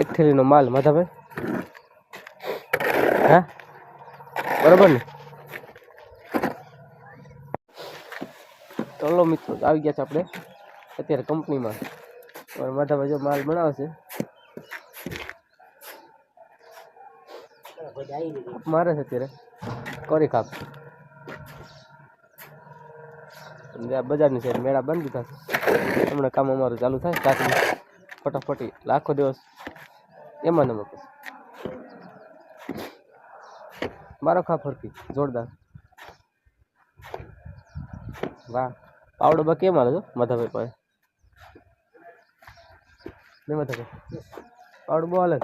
એક થેલીનો માલ, માધાભાઈ. હા? બરોબર ને? ચલો મિત્રો આવી ગયા છે આપણે અત્યારે કંપનીમાં. પણ માધાભાઈ જો માલ બનાવશે. મારે છે અત્યારે કરી કાપ. બજારની સાઈડ મેળા બંધ છે. હમણાં કામ અમારું ચાલુ થાય સ્ટાર્ટિંગ ફટાફટી આખો દિવસ એમાં ને એમાં મારો ખા ફરકી, જોરદાર. વાહ, પાવડો બા કેમ હાલે છો? માધાભાઈ પાસે. નહીં મધાભાઈ. પાવડો બહુ હાલે